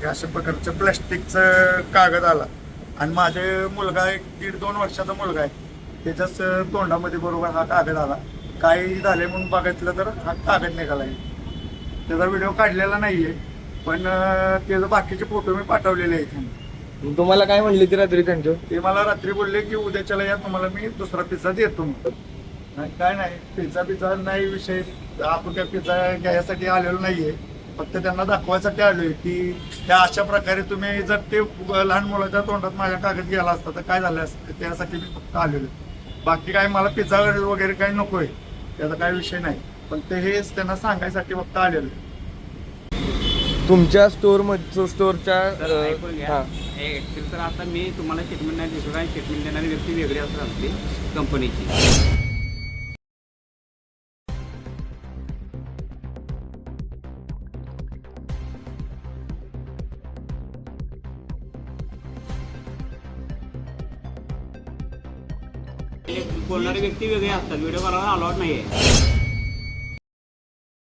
हे अशा प्रकारचं प्लॅस्टिकचं कागद आला. आणि माझे मुलगा एक दीड दोन वर्षाचा मुलगा आहे. त्याच्याच तोंडामध्ये बरोबर हा कागद आला. काही झाले म्हणून बघितलं तर हा कागद निघाला त्याचा व्हिडिओ काढलेला नाहीये पण अं, त्याचे बाकीचे फोटो मी पाठवलेले आहेत त्यांना. तुम्हाला काय म्हणली ती रात्री त्यांच्या ते मला रात्री बोलले की उद्याच्याला या तुम्हाला मी दुसरा पिझ्झा देतो. नाही काय नाही पिझ्झा पिझ्झा नाही विषय. आपण काय पिझ्झा घ्यायसाठी आलेलो नाहीये. फक्त त्यांना दाखवायसाठी आलोय की त्या अशा प्रकारे तुम्ही जर ते लहान मुलाच्या तोंडात माझ्या कागद गेला असता तर काय झालं असतं? त्यासाठी मी फक्त आलेलो. बाकी काय मला पिझ्झा वगैरे काही नकोय. त्याचा काही विषय नाही. पण ते हेच त्यांना सांगायसाठी फक्त आलेलो. आहे. तुमच्या स्टोरमध्ये स्टोरच्या तर ऐकून घ्या ऍक्च्युअली तर आता मी तुम्हाला स्टेटमेंट नाही देतो काय स्टेटमेंट देणारी व्यक्ती वेगळी असणार असते कंपनीची बोलणारी व्यक्ती वेगळी असतात. व्हिडिओ करायला अलाउड नाही आहे